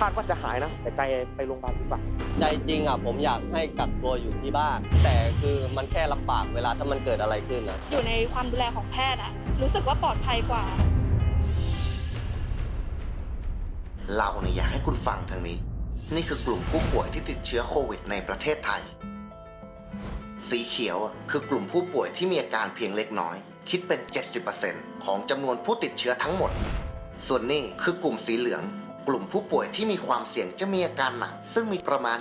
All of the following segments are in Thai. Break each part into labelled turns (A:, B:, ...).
A: คาดว่าจะหายนะ แต่ใจไปโรงพยาบาลดีกว่า
B: ใจจริงอะผมอยากให้กักตัวอยู่ที่บ้าน แต่คือมันแค่ลำบากเวลาถ้ามันเกิดอะไรขึ้นนะ
C: อยู่ในความดูแลของแพทย์อะรู้สึกว่าปลอดภัยกว่า
D: เราเนี่ยอยากให้คุณฟังทางนี้ นี่คือกลุ่มผู้ป่วยที่ติดเชื้อโควิดในประเทศไทย สีเขียวอะคือกลุ่มผู้ป่วยที่มีอาการเพียงเล็กน้อย คิดเป็น 70%ของจำนวนผู้ติดเชื้อทั้งหมด ส่วนนี้คือกลุ่มสีเหลือง กลุ่มผู้ป่วยที่มีความเสี่ยงจะมีอาการหนักซึ่งมีประมาณ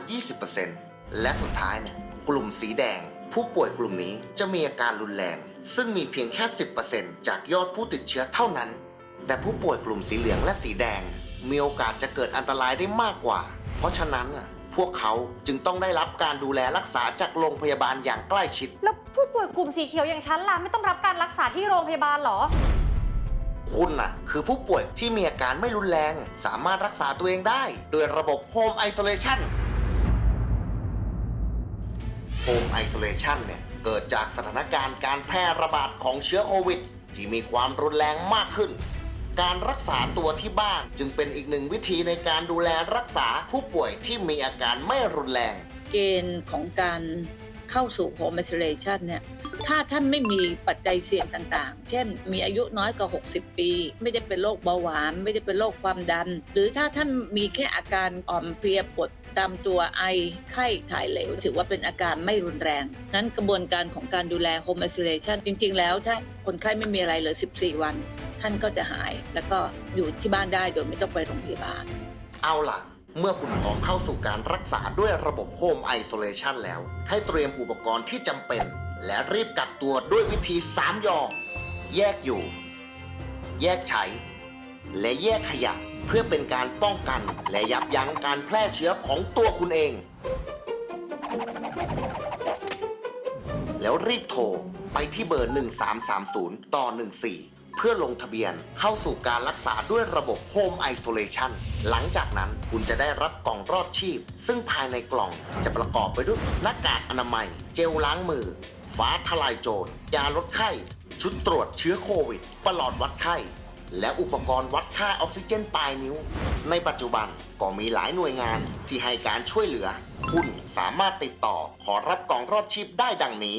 D: 20%และสุดท้ายเนี่ยกลุ่มสีแดง ผู้ป่วยกลุ่มนี้จะมีอาการรุนแรง ซึ่งมีเพียงแค่ 10%จากยอดผู้ติดเชื้อเท่านั้น แต่ผู้ป่วยกลุ่มสีเหลืองและสีแดง มีโอกาสจะเกิดอันตรายได้มากกว่า เพราะฉะนั้นน่ะพวกเขาจึงต้องได้รับการดูแลรักษาจากโรงพยาบาลอย่างใกล้ชิด
E: แล้วผู้ป่วยกลุ่มสีเขียวอย่างฉันล่ะไม่ต้องรับการรักษาที่โรงพยาบาลหรอ
D: คุณน่ะ คือผู้ป่วยที่มีอาการไม่รุนแรง สามารถรักษาตัวเองได้ โดยระบบ Home Isolation Home Isolation เนี่ย เกิดจากสถานการณ์การแพร่ระบาดของเชื้อโควิด ที่มีความรุนแรงมากขึ้น การรักษาตัวที่บ้านจึงเป็นอีกหนึ่งวิธีในการดูแลรักษาผู้ป่วยที่มีอาการไม่รุนแรง
F: เกณฑ์ของการ เข้าสู่ home isolation เนี่ยถ้าท่านไม่มีปัจจัยเสี่ยงต่างๆ เช่น มีอายุน้อยกว่า 60 ปี ไม่ได้เป็นโรคเบาหวาน ไม่ได้เป็นโรคความดัน หรือถ้าท่านมีแค่อาการอ่อมเพลียปวดตามตัวไอไข้ถ่ายเหลว ถือว่าเป็นอาการไม่รุนแรง นั้นกระบวนการของการดูแล home isolation จริง ๆ แล้วถ้าคนไข้ไม่มีอะไรเลย 14 วัน ท่านก็จะหาย แล้วก็อยู่ที่บ้านได้โดยไม่ต้องไปโรงพยาบาล
D: เอาล่ะ เมื่อคุณพร้อมเข้าสู่การรักษาด้วยระบบ Home Isolation แล้ว ให้เตรียมอุปกรณ์ที่จำเป็น และรีบกักตัวด้วยวิธี 3 ยอแยกอยู่ แยกใช้ และแยกขยะเพื่อเป็นการป้องกันและยับยั้งการแพร่เชื้อของตัวคุณเอง แล้วรีบโทรไปที่เบอร์ 1330 ต่อ 14 เพื่อลงทะเบียนเข้าสู่การรักษาด้วยระบบ Home Isolation หลังจากนั้นคุณจะได้รับกล่องรอดชีพ ซึ่งภายในกล่องจะประกอบไปด้วยหน้ากากอนามัย เจลล้างมือ ฟ้าทลายโจร ยาลดไข้ ชุดตรวจเชื้อโควิดประหลอดวัดไข้ และอุปกรณ์วัดค่าออกซิเจนปลายนิ้ว ในปัจจุบันก็มีหลายหน่วยงานที่ให้การช่วยเหลือ คุณสามารถติดต่อขอรับกล่องรอดชีพได้ดังนี้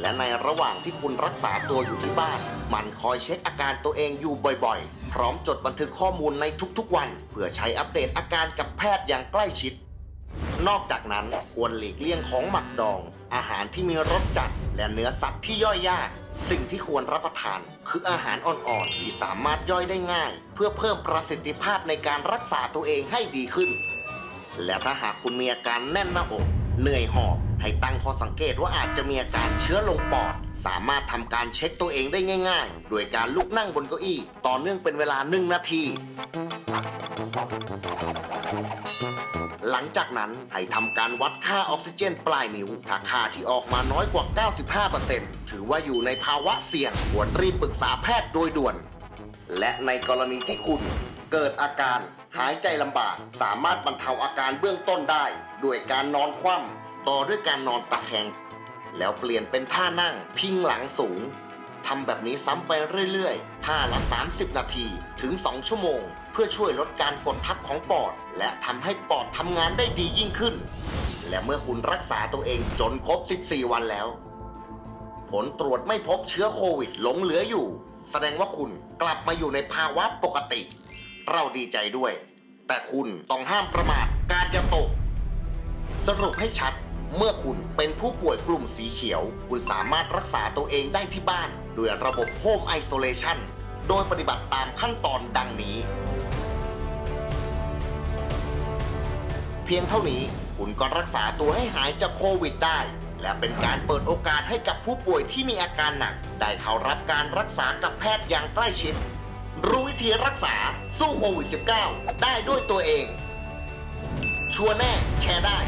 D: และในระหว่างที่คุณรักษาตัวอยู่ที่บ้าน มันคอยเช็คอาการตัวเองอยู่บ่อยๆ พร้อมจดบันทึกข้อมูลในทุกๆวัน เพื่อใช้อัปเดตอาการกับแพทย์อย่างใกล้ชิด นอกจากนั้นควรหลีกเลี่ยงของหมักดอง อาหารที่มีรสจัด และเนื้อสัตว์ที่ย่อยยาก สิ่งที่ควรรับประทาน คืออาหารอ่อนๆที่สามารถย่อยได้ง่าย เพื่อเพิ่มประสิทธิภาพในการรักษาตัวเองให้ดีขึ้น และถ้าหากคุณมีอาการแน่นหน้าอก เหนื่อยหอบ ให้ตั้งข้อสังเกตว่าอาจจะมีอาการเชื้อลงปอด สามารถทำการเช็คตัวเองได้ง่ายๆ โดยการลุกนั่งบนเก้าอี้ ต่อเนื่องเป็นเวลาหนึ่งนาที หลังจากนั้นให้ทำการวัดค่าออกซิเจนปลายนิ้ว ถ้าค่าที่ออกมาน้อยกว่า 95%ถือว่าอยู่ในภาวะเสี่ยง ควรรีบปรึกษาแพทย์โดยด่วน และในกรณีที่คุณเกิดอาการหายใจลำบาก สามารถบรรเทาอาการเบื้องต้นได้ ด้วยการนอนคว่ำ ต่อด้วยการนอนตะแคง แล้วเปลี่ยนเป็นท่านั่งพิงหลังสูงทำแบบนี้ซ้ำไปเรื่อยๆ ท่าละ 30 นาทีถึง 2 ชั่วโมง เพื่อช่วยลดการกดทับของปอด และทำให้ปอดทำงานได้ดียิ่งขึ้น และเมื่อคุณรักษาตัวเองจนครบ 14 วันแล้ว ผลตรวจไม่พบเชื้อโควิดหลงเหลืออยู่ แสดงว่าคุณกลับมาอยู่ในภาวะปกติ เราดีใจด้วย แต่คุณต้องห้ามประมาทการจะตก สรุปให้ชัด เมื่อคุณเป็นผู้ป่วยกลุ่มสีเขียว คุณสามารถรักษาตัวเองได้ที่บ้าน โดยระบบ Home Isolation โดยปฏิบัติตามขั้นตอนดังนี้ เพียงเท่านี้คุณก็รักษาตัวให้หายจากโควิดได้ และเป็นการเปิดโอกาสให้กับผู้ป่วยที่มีอาการหนัก ได้เข้ารับการรักษากับแพทย์อย่างใกล้ชิด รู้วิธีรักษาสู้โควิด -19 ได้ด้วยตัวเอง ชัวร์แน่แชร์ได้